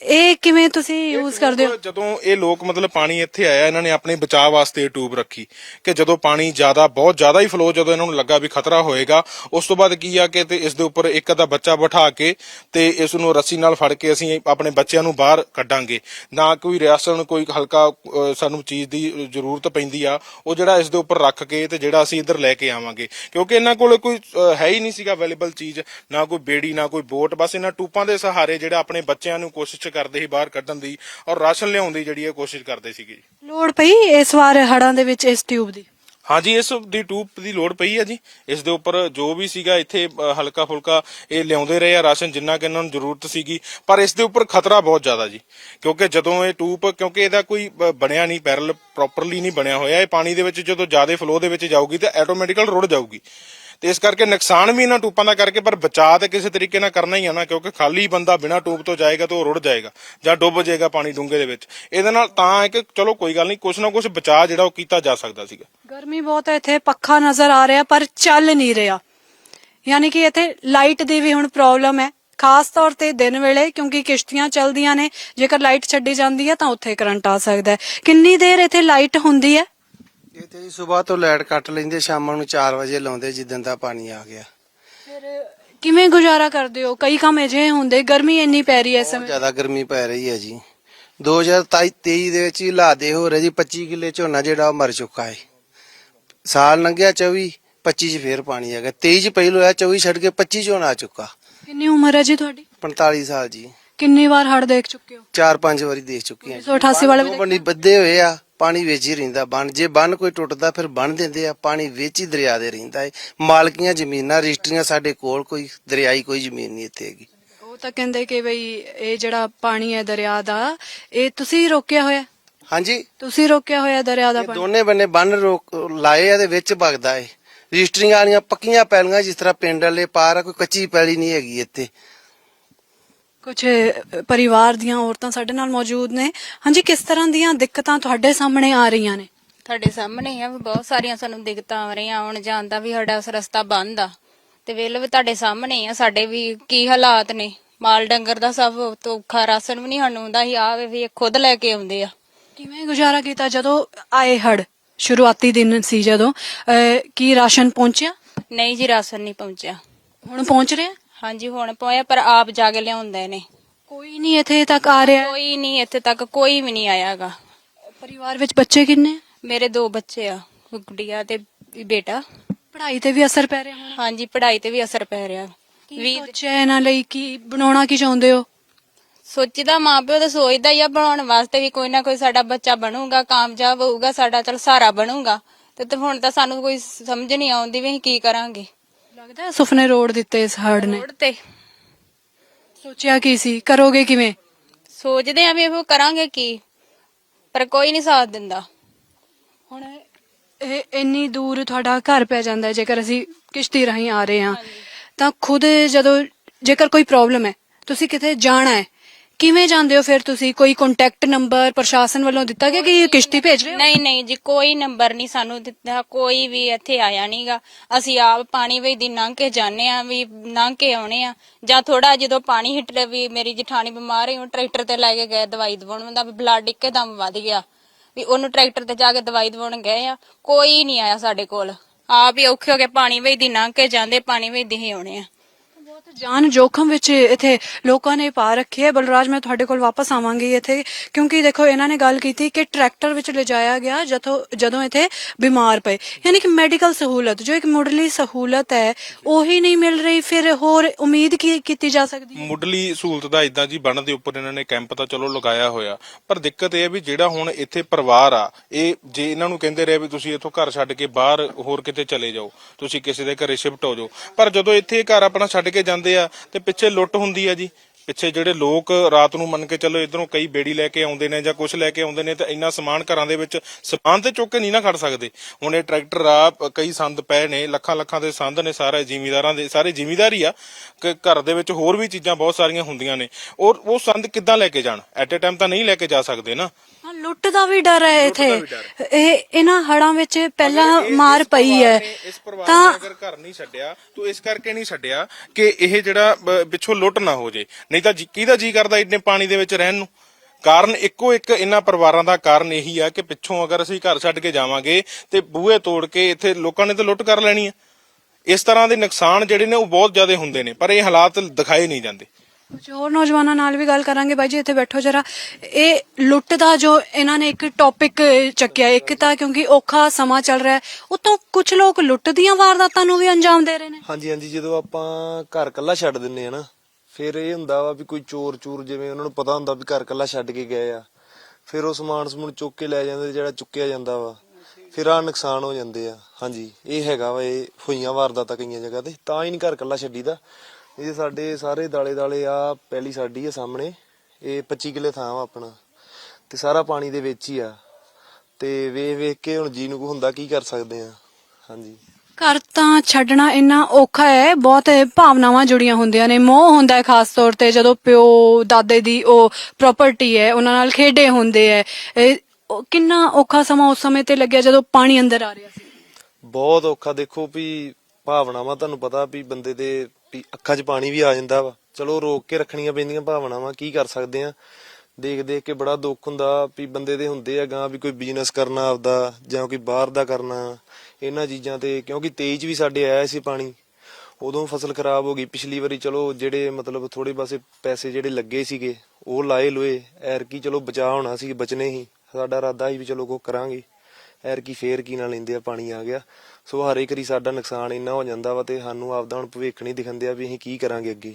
ਇਹ ਕਿਵੇਂ ਤੁਸੀਂ ਯੂਜ਼ ਕਰਦੇ ਹੋ? ਜਦੋਂ ਇਹ ਲੋਕ ਮਤਲਬ ਪਾਣੀ ਇੱਥੇ ਆਇਆ ਇਹਨਾਂ ਨੇ ਆਪਣੇ ਬਚਾਅ ਵਾਸਤੇ ਟਿਊਬ ਰੱਖੀ ਕਿ ਜਦੋਂ ਪਾਣੀ ਜ਼ਿਆਦਾ ਬਹੁਤ ਜ਼ਿਆਦਾ ਹੀ ਫਲੋ ਜਦੋਂ ਇਹਨਾਂ ਨੂੰ ਲੱਗਾ ਵੀ ਖਤਰਾ ਹੋਏਗਾ ਉਸ ਤੋਂ ਬਾਅਦ ਕੀ ਆ ਕਿ ਤੇ ਇਸ ਦੇ ਉੱਪਰ ਇੱਕ ਅੱਧਾ ਬੱਚਾ ਬਿਠਾ ਕੇ ਤੇ ਇਸ ਨੂੰ ਰੱਸੀ ਨਾਲ ਫੜ ਕੇ ਅਸੀਂ ਆਪਣੇ ਬੱਚਿਆਂ ਨੂੰ ਬਾਹਰ ਕੱਢਾਂਗੇ। ਨਾ ਕੋਈ ਰਿਆਸਨ ਕੋਈ ਹਲਕਾ ਸਾਨੂੰ ਚੀਜ਼ ਦੀ ਜ਼ਰੂਰਤ ਪੈਂਦੀ ਆ ਉਹ ਜਿਹੜਾ ਇਸ ਦੇ ਉੱਪਰ ਰੱਖ ਕੇ ਤੇ ਜਿਹੜਾ ਅਸੀਂ ਇੱਧਰ ਲੈ ਕੇ ਆਵਾਂਗੇ। ਕਿਉਂਕਿ ਇਹਨਾਂ ਕੋਲ ਕੋਈ ਹੈ ਹੀ ਨਹੀਂ ਸੀਗਾ ਅਵੇਲੇਬਲ ਚੀਜ਼ ਨਾ ਕੋਈ ਬੇੜੀ ਨਾ ਕੋਈ ਬੋਟ ਬਸ ਇਹਨਾਂ ਟੂਪਾਂ ਦੇ ਸਹਾਰੇ ਜਿਹੜਾ ਆਪਣੇ ਬੱਚਿਆਂ ਨੂੰ ਕੋਸ਼ਿਸ਼ ਕਰਦੇ ਸੀ ਬਾਹਰ ਕੱਢਣ ਦੀ ਔਰ ਰਾਸ਼ਨ ਲਿਆਉਣ ਦੀ ਜਿਹੜੀ ਇਹ ਕੋਸ਼ਿਸ਼ ਕਰਦੇ ਸੀਗੇ ਜੀ। ਲੋੜ ਪਈ ਇਸ ਵਾਰ ਹੜਾਂ ਦੇ ਵਿੱਚ ਇਸ ਟਿਊਬ ਦੀ? ਹਾਂਜੀ ਇਸ ਦੀ ਟੂਬ ਦੀ ਲੋੜ ਪਈ ਹੈ ਜੀ। ਇਸ ਦੇ ਉੱਪਰ ਜੋ ਵੀ ਸੀਗਾ ਇੱਥੇ ਹਲਕਾ ਫੁਲਕਾ ਇਹ ਲਿਆਉਂਦੇ ਰਹੇ ਆ ਰਾਸ਼ਨ ਜਿੰਨਾ ਕਿ ਇਹਨਾਂ ਨੂੰ ਜ਼ਰੂਰਤ ਸੀਗੀ। ਪਰ ਇਸ ਦੇ ਉੱਪਰ ਖਤਰਾ ਬਹੁਤ ਜ਼ਿਆਦਾ ਜੀ ਕਿਉਂਕਿ ਜਦੋਂ ਇਹ ਟੂਬ ਕਿਉਂਕਿ ਇਹਦਾ ਕੋਈ ਬਣਿਆ ਨਹੀਂ ਪੈਰਲ ਪ੍ਰੋਪਰਲੀ ਨਹੀਂ ਬਣਿਆ ਹੋਇਆ। ਇਹ ਪਾਣੀ ਦੇ ਵਿੱਚ ਜਦੋਂ ਜ਼ਿਆਦਾ ਫਲੋ ਦੇ ਵਿੱਚ ਜਾਊਗੀ ਤਾਂ ਆਟੋਮੈਟਿਕਲ ਰੁੜ ਜਾਊਗੀ। ਤੇ ਇਸ ਕਰਕੇ ਨੁਕਸਾਨ ਵੀ ਇਹਨਾਂ ਟੂਪਾਂ ਦਾ ਕਰਕੇ, ਪਰ ਬਚਾਅ ਤੇ ਕਿਸੇ ਤਰੀਕੇ ਨਾਲ ਕਰਨਾ ਹੀ ਆ ਨਾ, ਕਿਉਂਕਿ ਖਾਲੀ ਬੰਦਾ ਬਿਨਾਂ ਟੂਬ ਤੋਂ ਜਾਏਗਾ ਤਾਂ ਉਹ ਰੁੜ ਜਾਏਗਾ ਜਾਂ ਡੁੱਬ ਜਾਏਗਾ ਪਾਣੀ ਡੂੰਘੇ ਦੇ ਵਿੱਚ। ਇਹਦੇ ਨਾਲ ਤਾਂ ਹੈ ਕਿ ਚਲੋ ਕੋਈ ਗੱਲ ਨਹੀਂ, ਕੁਛ ਨਾ ਕੁਛ ਬਚਾਅ ਜਿਹੜਾ ਉਹ ਕੀਤਾ ਜਾ ਸਕਦਾ ਸੀਗਾ। ਗਰਮੀ ਬਹੁਤ ਹੈ, ਇੱਥੇ ਪੱਖਾ ਨਜ਼ਰ ਆ ਰਿਹਾ, ਪਰ ਚੱਲ ਨਹੀਂ ਰਿਹਾ। ਯਾਨੀ ਕਿ ਇੱਥੇ ਲਾਈਟ ਦੀ ਵੀ ਹੁਣ ਪ੍ਰੋਬਲਮ ਹੈ, ਖਾਸ ਤੌਰ ਤੇ ਦਿਨ ਵੇਲੇ, ਕਿਉਂਕਿ ਕਿਸ਼ਤੀਆਂ ਚੱਲਦੀਆਂ ਨੇ। ਜੇਕਰ ਲਾਈਟ ਛੱਡੀ ਜਾਂਦੀ ਹੈ ਤਾਂ ਉੱਥੇ ਕਰੰਟ ਆ ਸਕਦਾ ਹੈ। ਕਿੰਨੀ ਦੇਰ ਇੱਥੇ ਲਾਈਟ ਹੁੰਦੀ ਹੈ? ਤੇ ਜੀ ਸਵੇਰ ਤੋਂ ਲਾਈਟ ਕੱਟ ਲੈਂਦੇ ਸ਼ਾਮਾਂ ਨੂੰ 4 ਵਜੇ ਲਾਉਂਦੇ ਜਿੱਦਣ ਦਾ ਪਾਣੀ ਆ ਗਿਆ। ਫਿਰ ਕਿਵੇਂ ਗੁਜ਼ਾਰਾ ਕਰਦੇ ਹੋ? ਕਈ ਕੰਮ ਅਜੇ ਹੁੰਦੇ ਗਰਮੀ ਇੰਨੀ ਪੈ ਰਹੀ ਹੈ ਇਸ ਬਹੁਤ ਸਮੇਂ। ਜ਼ਿਆਦਾ ਗਰਮੀ ਪੈ ਰਹੀ ਹੈ ਜੀ। 2023 ਦੇ ਵਿੱਚ ਹੀ ਇਹ ਹੋ ਰਹੇ ਜੀ 25 ਕਿੱਲੇ ਝੋਨਾ ਜਿਹੜਾ ਉਹ ਮਰ ਚੁੱਕਾ ਹੈ। ਸਾਲ ਲੰਘਿਆ 24 25 ਚ ਫੇਰ ਪਾਣੀ ਆ ਗਿਆ। 23 ਚ ਪਹਿਲੋਂ ਆ 24 ਛੱਡ ਕੇ 25 ਝੋਨਾ ਆ ਚੁੱਕਾ। ਕਿੰਨੀ ਉਮਰ ਹੈ ਜੀ ਤੁਹਾਡੀ? 45 ਸਾਲ ਜੀ। ਕਿੰਨੀ ਵਾਰ ਹੜ ਦੇਖ ਚੁੱਕੇ ਹੋ? ਚਾਰ ਪੰਜ ਵਾਰੀ ਦੇਖ ਚੁੱਕੇ ਆ 188 ਵਾਲੇ ਵੀ ਬੰਨੀ ਬੱਦੇ ਹੋਏ ਆ। ਪਾਣੀ ਵਿੱਚ ਹੀ ਰਹਿੰਦਾ ਬੰਨ ਜੇ ਬੰਨ ਕੋਈ ਟੁੱਟਦਾ ਫਿਰ ਬੰਨ ਦਿੰਦੇ ਆ ਪਾਣੀ ਵਿੱਚ ਹੀ ਦਰਿਆ ਦੇ ਰਹਿੰਦਾ ਹੈ ਮਾਲਕੀਆਂ ਜ਼ਮੀਨਾਂ ਰਜਿਸਟਰੀਆਂ ਸਾਡੇ ਕੋਲ ਕੋਈ ਦਰਿਆਈ ਕੋਈ ਜ਼ਮੀਨ ਨਹੀਂ ਇੱਥੇ ਹੈਗੀ। ਉਹ ਤਾਂ ਕਹਿੰਦੇ ਕਿ ਬਈ ਇਹ ਜਿਹੜਾ ਪਾਣੀ ਹੈ ਦਰਿਆ ਦਾ ਇਹ ਤੁਸੀਂ ਰੋਕਿਆ ਹੋਇਆ? ਹਾਂਜੀ। ਤੁਸੀਂ ਰੋਕਿਆ ਹੋਇਆ ਦਰਿਆ ਦਾ ਇਹ ਪਾਣੀ? ਦੋਨੇ ਬੰਨੇ ਬੰਨ ਰੋਕ ਲਾਏ ਆ ਦੇ ਵਿੱਚ ਵਗਦਾ ਏ। ਰਜਿਸਟਰੀਆਂ ਵਾਲੀਆਂ ਪੱਕੀਆਂ ਪੈਲੀਆਂ ਜਿਸ ਤਰ੍ਹਾਂ ਪਿੰਡ ਵਾਲੇ ਪਾਰ ਆ ਕੋਈ ਕੱਚੀ ਪੈਲੀ ਨਹੀਂ ਹੈਗੀ ਇੱਥੇ। ਕੁਝ ਪਰਿਵਾਰ ਦੀਆਂ ਔਰਤਾਂ ਸਾਡੇ ਨਾਲ ਮੌਜੂਦ ਨੇ। ਹਾਂਜੀ ਕਿਸ ਤਰ੍ਹਾਂ ਦੀਆਂ ਦਿੱਕਤਾਂ ਤੁਹਾਡੇ ਸਾਹਮਣੇ ਆ ਰਹੀਆਂ ਨੇ? ਤੁਹਾਡੇ ਸਾਹਮਣੇ ਆ ਵੀ ਬਹੁਤ ਸਾਰੀਆਂ ਸਾਨੂੰ ਦਿੱਕਤਾਂ ਆ ਰਹੀਆਂ। ਆਉਣ ਜਾਣ ਦਾ ਵੀ ਸਾਡਾ ਰਸਤਾ ਬੰਦ ਆ। ਤੇ ਵੇਲ ਵੀ ਤੁਹਾਡੇ ਸਾਹਮਣੇ ਆ ਸਾਡੇ ਵੀ ਕੀ ਹਾਲਾਤ ਨੇ। ਮਾਲ ਡੰਗਰ ਦਾ ਸਭ ਤੋਂ ਔਖਾ ਰਾਸ਼ਨ ਵੀ ਨਹੀਂ ਸਾਨੂੰ ਹੁੰਦਾ ਸੀ ਆ ਵੀ ਇਹ ਖੁਦ ਲੈ ਕੇ ਆਉਂਦੇ ਆ। ਕਿਵੇਂ ਗੁਜ਼ਾਰਾ ਕੀਤਾ ਜਦੋਂ ਆਏ ਹੜ? ਸ਼ੁਰੂਆਤੀ ਦਿਨ ਸੀ ਜਦੋਂ। ਕੀ ਰਾਸ਼ਨ ਪਹੁੰਚਿਆ? ਨਹੀਂ ਜੀ ਰਾਸ਼ਨ ਨਹੀਂ ਪਹੁੰਚਿਆ। ਹੁਣ ਪਹੁੰਚ ਰਿਹਾ? ਹਾਂਜੀ ਹੁਣ ਪਹੁੰਚਿਆ ਪਰ ਆਪ ਜਾ ਕੇ ਲਿਆਉਂਦੇ ਨੇ। ਕੋਈ ਨਹੀਂ ਇੱਥੇ ਤੱਕ ਆ ਰਿਹਾ। ਕੋਈ ਨਹੀਂ ਇੱਥੇ ਤੱਕ ਕੋਈ ਵੀ ਨਹੀਂ ਆਇਆਗਾ। ਪਰਿਵਾਰ ਵਿੱਚ ਬੱਚੇ ਕਿੰਨੇ ਮੇਰੇ ਦੋ ਬੱਚੇ ਆ ਗੁੱਡੀਆ ਤੇ ਬੇਟਾ। ਪੜ੍ਹਾਈ ਤੇ ਵੀ ਅਸਰ ਪੈ ਰਿਹਾ ਹੋਣਾ। ਹਾਂਜੀ ਪੜ੍ਹਾਈ ਤੇ ਵੀ ਅਸਰ ਪੈ ਰਿਹਾ। ਕੀ ਵੀ ਸੋਚਿਆ ਇਹਨਾਂ ਲਈ? ਕੀ ਬਣਾਉਣਾ ਕੀ ਚਾਹੁੰਦੇ ਹੋ? ਸੋਚੀਦਾ ਮਾਪਿਓ ਤਾਂ ਸੋਚਦਾ ਹੀ ਆ ਬਣਾਉਣ ਵਾਸਤੇ ਵੀ ਕੋਈ ਨਾ ਕੋਈ ਸਾਡਾ ਬੱਚਾ ਬਣੂਗਾ ਕਾਮਯਾਬ ਹੋਊਗਾ ਸਾਡਾ ਚਲ ਸਹਾਰਾ ਬਣੂਗਾ। ਤੇ ਤੇ ਹੁਣ ਤਾਂ ਸਾਨੂੰ ਕੋਈ ਸਮਝ ਨਹੀਂ ਆਉਂਦੀ ਵੀ ਅਸੀਂ ਕੀ ਕਰਾਂਗੇ। ਲੱਗਦਾ ਸੁਪਨੇ ਰੋੜ ਦਿੱਤੇ ਇਸ ਹੜ ਨੇ? ਰੋਡ ਤੇ। ਸੋਚਿਆ ਕੀ ਸੀ? ਕਰੋਗੇ ਕਿਵੇਂ? ਸੋਚਦੇ ਆ ਵੀ ਉਹ ਕਰਾਂਗੇ ਕੀ ਪਰ ਕੋਈ ਨਹੀਂ ਸਾਥ ਦਿੰਦਾ। ਹੁਣ ਇਹ ਇੰਨੀ ਦੂਰ ਤੁਹਾਡਾ ਘਰ ਪੈ ਜਾਂਦਾ ਹੈ ਜੇਕਰ ਅਸੀਂ ਕਿਸ਼ਤੀ ਰਾਹੀਂ ਆ ਰਹੇ ਹਾਂ ਤਾਂ ਖੁਦ ਜਦੋਂ ਜੇਕਰ ਕੋਈ ਪ੍ਰੋਬਲਮ ਹੈ ਤੁਸੀਂ ਕਿਤੇ ਜਾਣਾ ਹੈ ਕਿਵੇਂ ਜਾਂਦੇ ਹੋ ਫਿਰ ਤੁਸੀਂ? ਕੋਈ ਕੰਟੈਕਟ ਨੰਬਰ ਪ੍ਰਸ਼ਾਸਨ ਵੱਲੋਂ ਦਿੱਤਾ ਗਿਆ ਕਿ ਕਿਸ਼ਤੀ ਭੇਜ ਰਹੇ ਹੋ? ਨਹੀਂ ਨਹੀਂ ਜੀ, ਕੋਈ ਨੰਬਰ ਨਹੀਂ ਸਾਨੂੰ ਦਿੱਤਾ, ਕੋਈ ਵੀ ਇੱਥੇ ਆਇਆ ਨਹੀਂਗਾ ਅਸੀਂ ਆਪ ਪਾਣੀ ਵਿੱਚ ਦੀ ਲੰਘ ਕੇ ਜਾਂਦੇ ਆ ਵੀ ਲੰਘ ਕੇ ਆਉਣੇ ਆ ਜਾਂ ਥੋੜਾ ਜਦੋਂ ਪਾਣੀ ਹਿੱਟ ਵੀ ਮੇਰੀ ਜਠਾਣੀ ਬਿਮਾਰ ਹੈ ਉਹ ਟਰੈਕਟਰ ਤੇ ਲੈ ਕੇ ਗਏ, ਦਵਾਈ ਦਵਾਉਣ ਦਾ ਵੀ ਬਲੱਡ ਇੱਕੇ ਦਮ ਵੱਧ ਗਿਆ। ਵੀ ਉਹਨੂੰ ਟਰੈਕਟਰ ਤੇ ਜਾ ਕੇ ਦਵਾਈ ਦਵਾਉਣ ਗਏ ਆ, ਕੋਈ ਨਹੀਂ ਆਇਆ ਸਾਡੇ ਕੋਲ। ਆਪ ਹੀ ਔਖੇ ਹੋ ਕੇ ਪਾਣੀ ਵਿੱਚ ਦੀ ਲੰਘ ਕੇ ਜਾਂਦੇ, ਪਾਣੀ ਵਿੱਚ ਦੀ ਹੀ ਆਉਣੇ ਆ। ਜਾਨ ਜੋਖਮ ਵਿੱਚ ਇੱਥੇ ਲੋਕਾਂ ਨੇ ਪਾ ਰੱਖੀ ਹੈ। ਬਲਰਾਜ, ਮੈਂ ਤੁਹਾਡੇ ਕੋਲ ਵਾਪਸ ਆਵਾਂਗੀ ਇੱਥੇ, ਕਿਉਂਕਿ ਦੇਖੋ, ਇਹਨਾਂ ਨੇ ਗੱਲ ਕੀਤੀ ਕਿ ਟਰੈਕਟਰ ਵਿੱਚ ਲਿਜਾਇਆ ਗਿਆ ਜਦੋਂ ਜਦੋਂ ਇੱਥੇ ਬਿਮਾਰ ਪਏ। ਯਾਨੀ ਕਿ ਮੈਡੀਕਲ ਸਹੂਲਤ, ਜੋ ਇੱਕ ਮੁੱਢਲੀ ਸਹੂਲਤ ਹੈ, ਉਹੀ ਨਹੀਂ ਮਿਲ ਰਹੀ। ਫਿਰ ਹੋਰ ਉਮੀਦ ਕੀ ਕੀਤੀ ਜਾ ਸਕਦੀ ਹੈ? ਮੁੱਢਲੀ ਸਹੂਲਤ ਦਾ ਇਦਾਂ ਜੀ ਬੰਨ ਦੇ ਉੱਪਰ ਇਹਨਾਂ ਨੇ ਕੈਂਪ ਤਾਂ ਚਲੋ ਲਗਾਇਆ ਹੋਇਆ। ਪਰ ਦਿੱਕਤ ਇਹ ਹੈ ਵੀ ਜਿਹੜਾ ਹੁਣ ਇੱਥੇ ਪਰਿਵਾਰ ਆ, ਇਹ ਜੇ ਇਹਨਾਂ ਨੂੰ ਕਹਿੰਦੇ ਰਹੇ ਵੀ ਤੁਸੀਂ ਇੱਥੋਂ ਘਰ ਛੱਡ ਕੇ ਬਾਹਰ ਹੋਰ ਕਿਤੇ ਚਲੇ ਜਾਓ, ਤੁਸੀਂ ਕਿਸੇ ਦੇ ਘਰੇ ਸ਼ਿਫਟ ਹੋ ਜਾਓ। ਪਰ ਜਦੋਂ ਇੱਥੇ ਘਰ ਆਪਣਾ ਛੱਡ ਕੇ ਜਾਂਦੇ ਆ ਤੇ ਪਿੱਛੇ ਲੁੱਟ ਹੁੰਦੀ ਆ ਜੀ। ਪਿੱਛੇ ਜਿਹੜੇ ਲੋਕ ਰਾਤ ਨੂੰ ਮੰਨ ਕੇ ਚੱਲੋ ਇਧਰੋਂ ਕਈ ਬੇੜੀ ਲੈ ਕੇ ਆਉਂਦੇ ਨੇ ਜਾਂ ਕੁਝ ਲੈ ਕੇ ਆਉਂਦੇ ਨੇ ਤਾਂ ਇੰਨਾ ਸਮਾਨ ਘਰਾਂ ਦੇ ਵਿੱਚ ਸਮਾਨ ਤੇ ਚੁੱਕ ਕੇ ਨਹੀਂ ਨਾ ਖੜ ਸਕਦੇ। ਹੁਣ ਇਹ ਟਰੈਕਟਰ ਆ, ਕਈ ਸੰਦ ਪਏ ਨੇ, ਲੱਖਾਂ ਲੱਖਾਂ ਦੇ ਸੰਦ ਨੇ ਸਾਰੇ ਜ਼ਿਮੀਦਾਰਾਂ ਦੇ, ਸਾਰੇ ਜਿਮੀਦਾਰੀ ਆ। ਕਿ ਘਰ ਦੇ ਵਿੱਚ ਹੋਰ ਵੀ ਚੀਜ਼ਾਂ ਬਹੁਤ ਸਾਰੀਆਂ ਹੁੰਦੀਆਂ ਨੇ। ਔਰ ਉਹ ਸੰਦ ਕਿੱਦਾਂ ਲੈ ਕੇ ਜਾਣ? ਐਟ ਅ ਟਾਈਮ ਤਾਂ ਨਹੀਂ ਲੈ ਕੇ ਜਾ ਸਕਦੇ ਨਾ। ਹਾਂ ਲੁੱਟ ਦਾ ਵੀ ਡਰ ਹੈ ਇੱਥੇ। ਦਾ ਵੀ ਡਰ ਇਹ ਇਹਨਾਂ ਹੜਾਂ ਵਿੱਚ ਪਹਿਲਾਂ ਮਾਰ ਪਈ ਹੈ। ਨੇ- ਇਸ ਪਰਿਵਾਰ ਤਾਂ ਨੇ ਅਗਰ ਘਰ ਨਹੀਂ ਛੱਡਿਆ ਤੂੰ ਇਸ ਕਰਕੇ ਨਹੀਂ ਛੱਡਿਆ ਕਿ ਇਹ ਜਿਹੜਾ ਬ- ਪਿੱਛੋਂ ਲੁੱਟ ਨਾ ਹੋ ਜੇ। ਨਹੀਂ ਤਾਂ ਜੀ- ਕਿਹਦਾ ਜੀ ਕਰਦਾ ਇੰਨੇ ਪਾਣੀ ਦੇ ਵਿੱਚ ਰਹਿਣ ਨੂੰ? ਕਾਰਨ ਇੱਕੋ ਇੱਕ ਇਹਨਾਂ ਪਰਿਵਾਰਾਂ ਦਾ ਕਾਰਨ ਇਹੀ ਆ ਕਿ ਪਿੱਛੋਂ ਅਗਰ ਅਸੀਂ ਘਰ ਛੱਡ ਕੇ ਜਾਵਾਂਗੇ ਤੇ ਬੂਹੇ ਤੋੜ ਕੇ ਇੱਥੇ ਲੋਕਾਂ ਨੇ ਤਾਂ ਲੁੱਟ ਕਰ ਲੈਣੀ ਆ। ਇਸ ਤਰ੍ਹਾਂ ਦੇ ਨੁਕਸਾਨ ਜਿਹੜੇ ਨੇ ਉਹ ਬਹੁਤ ਜ਼ਿਆਦਾ ਹੁੰਦੇ ਨੇ ਪਰ ਇਹ ਹਾਲਾਤ ਦਿਖਾਏ ਨਹੀਂ ਜਾਂਦੇ। ਕੁਝ ਹੋਰ ਨੌਜਵਾਨਾਂ ਨਾਲ ਵੀ ਗੱਲ ਕਰਾਂਗੇ ਬਾਈ ਜੀ, ਇੱਥੇ ਬੈਠੋ ਜਰਾ। ਇਹ ਲੁੱਟ ਦਾ ਜੋ ਇਹਨਾਂ ਨੇ ਇੱਕ ਟੌਪਿਕ ਚੱਕਿਆ, ਇੱਕ ਤਾਂ ਕਿਉਂਕਿ ਔਖਾ ਸਮਾਂ ਚੱਲ ਰਿਹਾ ਹੈ। ਉਤੋਂ ਕੁਝ ਲੋਕ ਲੁੱਟ ਦੀਆਂ ਵਾਰਦਾਤਾਂ ਨੂੰ ਵੀ ਅੰਜਾਮ ਦੇ ਰਹੇ ਨੇ। ਹਾਂਜੀ ਹਾਂਜੀ, ਜਦੋਂ ਆਪਾਂ ਘਰ ਕੱਲਾ ਛੱਡ ਦਿੰਨੇ ਆ ਨਾ, ਫਿਰ ਇਹ ਹੁੰਦਾ ਵਾ ਵੀ ਕੋਈ ਚੋਰ ਚੂਰ ਜਿਵੇਂ ਉਹਨਾਂ ਨੂੰ ਪਤਾ ਹੁੰਦਾ ਵੀ ਘਰ ਕੱਲਾ ਛੱਡ ਕੇ ਗਏ ਆ। ਫਿਰ ਉਹ ਸਮਾਨ ਸਮੂਨ ਚੁੱਕ ਕੇ ਲੈ ਜਾਂਦੇ ਜਿਹੜਾ ਚੁੱਕਿਆ ਜਾਂਦਾ ਵਾ, ਫਿਰ ਆ ਨੁਕਸਾਨ ਹੋ ਜਾਂਦੇ ਆ। ਹਾਂਜੀ, ਇਹ ਹੈਗਾ ਵਾ, ਇਹ ਹੋਈਆਂ ਵਾਰਦਾਤਾਂ ਕਈਆਂ ਜਗ੍ਹਾ ਤੇ, ਤਾਂ ਹੀ ਨਹੀਂ ਘਰ ਕੱਲਾ ਛੱਡੀਦਾ। ਇਹ ਸਾਡੇ ਸਾਰੇ ਦਾਲੇ ਦਾਲੇ ਆ ਪਹਿਲੀ ਸਾਡੀ ਆ ਸਾਹਮਣੇ। ਇਹ 25 ਕਿੱਲੇ ਥਾਂ ਵਾ ਆਪਣਾ। ਤੇ ਸਾਰਾ ਪਾਣੀ ਦੇ ਵਿੱਚ ਹੀ ਆ। ਤੇ ਵੇਖ ਵੇਖ ਕੇ ਹੁਣ ਜੀ ਨੂੰ ਕੋ ਹੁੰਦਾ ਕੀ ਕਰ ਸਕਦੇ ਆ। ਹਾਂਜੀ। ਘਰ ਤਾਂ ਛੱਡਣਾ ਇੰਨਾ ਔਖਾ ਹੈ ਬਹੁਤ ਭਾਵਨਾਵਾਂ ਜੁੜੀਆਂ ਹੁੰਦੀਆਂ ਨੇ। ਮੋਹ ਹੁੰਦਾ ਹੈ ਖਾਸ ਤੌਰ ਤੇ ਜਦੋਂ ਪਿਓ ਦਾਦੇ ਦੀ ਉਹ ਪ੍ਰਾਪਰਟੀ ਹੈ ਉਹਨਾਂ ਨਾਲ ਖੇਡੇ ਹੁੰਦੇ ਉਹ ਕਿੰਨਾ ਔਖਾ ਸਮਾਂ ਉਸ ਸਮੇਂ ਤੇ ਲੱਗਿਆ ਜਦੋਂ ਪਾਣੀ ਅੰਦਰ ਆ ਰਿਹਾ ਸੀ? ਬਹੁਤ ਔਖਾ। ਦੇਖੋ ਵੀ ਭਾਵਨਾਵਾਂ ਤੁਹਾਨੂੰ ਪਤਾ ਵੀ ਬੰਦੇ ਦੇ ਵੀ ਅੱਖਾਂ 'ਚ ਪਾਣੀ ਵੀ ਆ ਜਾਂਦਾ ਵਾ। ਚਲੋ ਰੋਕ ਕੇ ਰੱਖਣੀਆਂ ਪੈਂਦੀਆਂ ਭਾਵਨਾਵਾਂ, ਕੀ ਕਰ ਸਕਦੇ ਆ? ਦੇਖ ਦੇਖ ਕੇ ਬੜਾ ਦੁੱਖ ਹੁੰਦਾ ਵੀ ਬੰਦੇ ਦੇ ਹੁੰਦੇ ਆ ਗਾਂ ਵੀ ਕੋਈ ਬਿਜ਼ਨਸ ਕਰਨਾ ਆਪਦਾ ਜਾਂ ਕੋਈ ਬਾਹਰ ਦਾ ਕਰਨਾ। ਇਹਨਾਂ ਚੀਜ਼ਾਂ ਤੇ ਕਿਉਂਕਿ ਤੇਜ਼ ਵੀ ਸਾਡੇ ਆਇਆ ਸੀ ਪਾਣੀ। ਉਦੋਂ ਫਸਲ ਖਰਾਬ ਹੋ ਗਈ। ਪਿਛਲੀ ਵਾਰੀ ਚਲੋ ਜਿਹੜੇ ਮਤਲਬ ਥੋੜੇ ਪਾਸੇ ਪੈਸੇ ਜਿਹੜੇ ਲੱਗੇ ਸੀਗੇ, ਉਹ ਲਾਏ ਲੋਏ। ਐਰ ਕੀ ਚਲੋ ਬਚਾ ਹੋਣਾ ਸੀ ਬਚਨੇ ਹੀ। ਸਾਡਾ ਇਰਾਦਾ ਸੀ ਵੀ ਚਲੋ ਕੋ ਕਰਾਂਗੇ। ਐਰ ਕੀ ਫੇਰ ਕੀ ਨਾ ਲੈਂਦੇ ਆ ਪਾਣੀ ਆ ਗਿਆ। ਸੋ ਹਰ ਇੱਕ ਵਾਰੀ ਸਾਡਾ ਨੁਕਸਾਨ ਇੰਨਾ ਹੋ ਜਾਂਦਾ ਵਾ ਤੇ ਸਾਨੂੰ ਆਪਦਾ ਹੁਣ ਭਵਿੱਖ ਨਹੀਂ ਦਿਖੰਦੇ ਆ ਵੀ ਅਸੀਂ ਕੀ ਕਰਾਂਗੇ ਅੱਗੇ।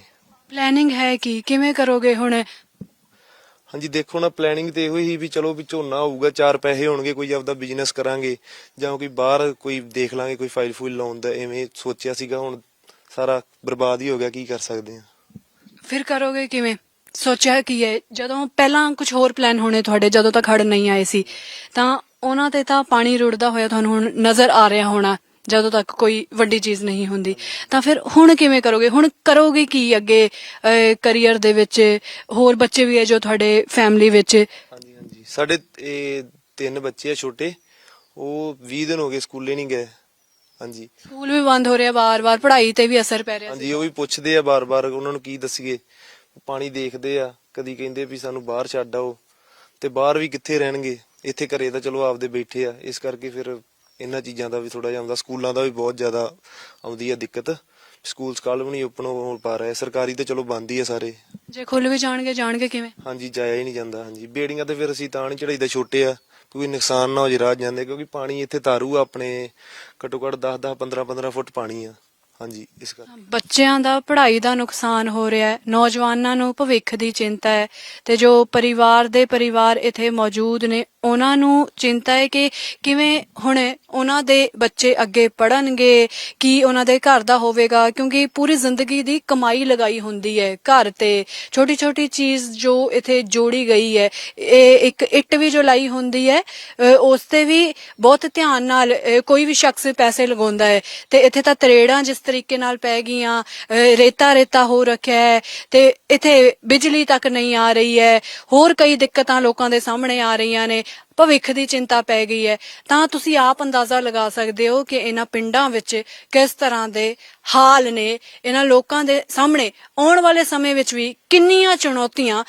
ਪਲੈਨਿੰਗ ਹੈ ਕੀ? ਕਿਵੇਂ ਕਰੋਗੇ ਹੁਣ? ਹਾਂਜੀ ਦੇਖੋ ਨਾ ਪਲੈਨਿੰਗ ਤੇ ਇਹੋ ਹੀ ਵੀ ਚਲੋ ਵੀ ਝੋਨਾ ਹੋਊਗਾ ਚਾਰ ਪੈਸੇ ਹੋਣਗੇ ਕੋਈ ਆਪਦਾ ਬਿਜ਼ਨਸ ਕਰਾਂਗੇ ਜਾਂ ਕੋਈ ਬਾਹਰ ਕੋਈ ਦੇਖ ਲਾਂਗੇ ਕੋਈ ਫਾਈਲ ਫੂਲ ਲਾਉਣ ਦਾ ਐਵੇਂ ਸੋਚਿਆ ਸੀਗਾ ਹੁਣ ਸਾਰਾ ਬਰਬਾਦ ਹੀ ਹੋ ਗਿਆ ਕੀ ਕਰ ਸਕਦੇ ਆ। ਫਿਰ ਕਰੋਗੇ ਕਿਵੇਂ? ਸੋਚਿਆ ਕੀ ਹੈ? ਜਦੋਂ ਪਹਿਲਾਂ ਕੁਝ ਹੋਰ ਪਲਾਨ ਹੋਣੇ ਤੁਹਾਡੇ ਜਦੋਂ ਤੱਕ ਹੜ ਨਹੀਂ ਆਏ ਸੀ ਤਾਂ ਉਹਨਾਂ ਤੇ ਤਾਂ ਪਾਣੀ ਰੁੜਦਾ ਹੋਇਆ ਤੁਹਾਨੂੰ ਹੁਣ ਨਜ਼ਰ ਆ ਰਿਹਾ ਹੋਣਾ ਜਦੋਂ ਤੱਕ ਕੋਈ ਵੱਡੀ ਚੀਜ਼ ਨਹੀਂ ਹੁੰਦੀ। ਤਾਂ ਫਿਰ ਹੁਣ ਕਿਵੇਂ ਕਰੋਗੇ? ਹੁਣ ਕਰੋਗੇ ਕੀ ਅੱਗੇ ਕੈਰੀਅਰ ਦੇ ਵਿੱਚ? ਹੋਰ ਬੱਚੇ ਵੀ ਹੈ ਜੋ ਤੁਹਾਡੇ ਫੈਮਿਲੀ ਵਿੱਚ? ਹਾਂਜੀ ਹਾਂਜੀ। ਸਾਡੇ ਇਹ ਤਿੰਨ ਬੱਚੇ ਆ ਛੋਟੇ। ਉਹ 20 ਦਿਨ ਹੋ ਗਏ ਸਕੂਲੇ ਨਹੀਂ ਗਏ। ਹਾਂਜੀ। ਸਕੂਲ ਵੀ ਬੰਦ ਹੋ ਰਿਹਾ ਬਾਰ-ਬਾਰ ਪੜ੍ਹਾਈ ਤੇ ਵੀ ਅਸਰ ਪੈ ਰਿਹਾ ਹਾਂਜੀ ਉਹ ਵੀ ਪੁੱਛਦੇ ਆ ਬਾਰ-ਬਾਰ ਉਹਨਾਂ ਨੂੰ ਕੀ ਦਸੀਏ? ਪਾਣੀ ਦੇਖਦੇ ਆ। ਕਦੀ ਕਹਿੰਦੇ ਵੀ ਸਾਨੂੰ ਬਾਹਰ ਛੱਡ ਆਓ। ਤੇ ਬਾਹਰ ਵੀ ਕਿੱਥੇ ਰਹਿਣਗੇ? ਇੱਥੇ ਘਰੇ ਤਾਂ ਚਲੋ ਆਪਦੇ ਬੈਠੇ ਆ ਇਸ ਕਰਕੇ ਫਿਰ ਇਹਨਾਂ ਚੀਜ਼ਾਂ ਦਾ ਵੀ ਥੋੜਾ ਜਿਹਾ ਆਉਂਦਾ ਸਕੂਲਾਂ ਦਾ ਵੀ ਬਹੁਤ ਜ਼ਿਆਦਾ ਆਉਂਦੀ ਆ ਦਿੱਕਤ। ਸਕੂਲ ਸਕਾਲ ਵੀ ਨਹੀਂ ਓਪਨ ਹੋ ਪਾ ਰਹੇ ਸਰਕਾਰੀ ਤੇ ਚਲੋ ਬੰਦ ਹੀ ਆ ਸਾਰੇ। ਜੇ ਖੁੱਲ ਵੀ ਜਾਣਗੇ ਜਾਣਗੇ ਕਿਵੇਂ? ਹਾਂਜੀ ਜਾਇਆ ਹੀ ਨਹੀਂ ਜਾਂਦਾ ਹਾਂਜੀ। ਬੇੜੀਆਂ ਤੇ ਫਿਰ ਅਸੀਂ ਤਾਂ ਨਹੀਂ ਚੜਾਈਦਾ ਛੋਟੇ ਆ ਕੋਈ ਨੁਕਸਾਨ ਨਾ ਹੋ ਜੇ ਰਾਹ ਜਾਂਦੇ ਕਿਉਂਕਿ ਪਾਣੀ ਇੱਥੇ ਤਾਰੂ ਆ ਆਪਣੇ ਘੱਟੋ ਘੱਟ 10 10 15 15 ਫੁੱਟ ਪਾਣੀ ਆ। ਹਾਂਜੀ ਇਸ ਕਰਕੇ ਬੱਚਿਆਂ ਦਾ ਪੜ੍ਹਾਈ ਦਾ ਨੁਕਸਾਨ ਹੋ ਰਿਹਾ ਹੈ ਨੌਜਵਾਨਾਂ ਨੂੰ ਭਵਿੱਖ ਦੀ ਚਿੰਤਾ ਹੈ ਤੇ ਜੋ ਪਰਿਵਾਰ ਦੇ ਪਰਿਵਾਰ ਇੱਥੇ ਮੌਜੂਦ ਨੇ ਉਹਨਾਂ ਨੂੰ ਚਿੰਤਾ ਹੈ ਕਿ ਕਿਵੇਂ ਹੁਣ ਉਹਨਾਂ ਦੇ ਬੱਚੇ ਅੱਗੇ ਪੜਨਗੇ ਕੀ ਉਹਨਾਂ ਦੇ ਘਰ ਦਾ ਹੋਵੇਗਾ, ਕਿਉਂਕਿ ਪੂਰੀ ਜ਼ਿੰਦਗੀ ਦੀ ਕਮਾਈ ਲਗਾਈ ਹੁੰਦੀ ਹੈ ਘਰ ਤੇ। ਛੋਟੀ ਛੋਟੀ ਚੀਜ਼ ਜੋ ਇੱਥੇ ਜੋੜੀ ਗਈ ਹੈ, ਇਹ ਇੱਕ ਇੱਟ ਵੀ ਜੋ ਲਾਈ ਹੁੰਦੀ ਹੈ ਉਸ ਤੇ ਵੀ ਬਹੁਤ ਧਿਆਨ ਨਾਲ ਕੋਈ ਵੀ ਸ਼ਖਸ ਪੈਸੇ ਲਗਾਉਂਦਾ ਹੈ। ਤੇ ਇੱਥੇ ਤਾਂ ਤਰੇੜਾਂ ਜਿਸ ਤਰੀਕੇ ਨਾਲ ਪੈ ਗਈਆਂ ਰੇਤਾ ਰੇਤਾ ਹੋ ਰੱਖਿਆ ਹੈ, ਤੇ ਇੱਥੇ ਬਿਜਲੀ ਤੱਕ ਨਹੀਂ ਆ ਰਹੀ ਹੈ। ਹੋਰ ਕਈ ਦਿੱਕਤਾਂ ਲੋਕਾਂ ਦੇ ਸਾਹਮਣੇ ਆ ਰਹੀਆਂ ਨੇ। ਭਵਿੱਖ ਦੀ ਚਿੰਤਾ ਪੈ ਗਈ ਹੈ। ਤਾਂ ਤੁਸੀਂ ਆਪ ਅੰਦਾਜ਼ਾ ਲਗਾ ਸਕਦੇ ਹੋ ਕਿ ਇਹਨਾਂ ਪਿੰਡਾਂ ਵਿੱਚ ਕਿਸ ਤਰ੍ਹਾਂ ਦੇ ਹਾਲ ਨੇ। ਇਹਨਾਂ ਲੋਕਾਂ ਦੇ ਸਾਹਮਣੇ ਆਉਣ ਵਾਲੇ ਸਮੇਂ ਵਿੱਚ ਵੀ ਕਿੰਨੀਆਂ ਚੁਣੌਤੀਆਂ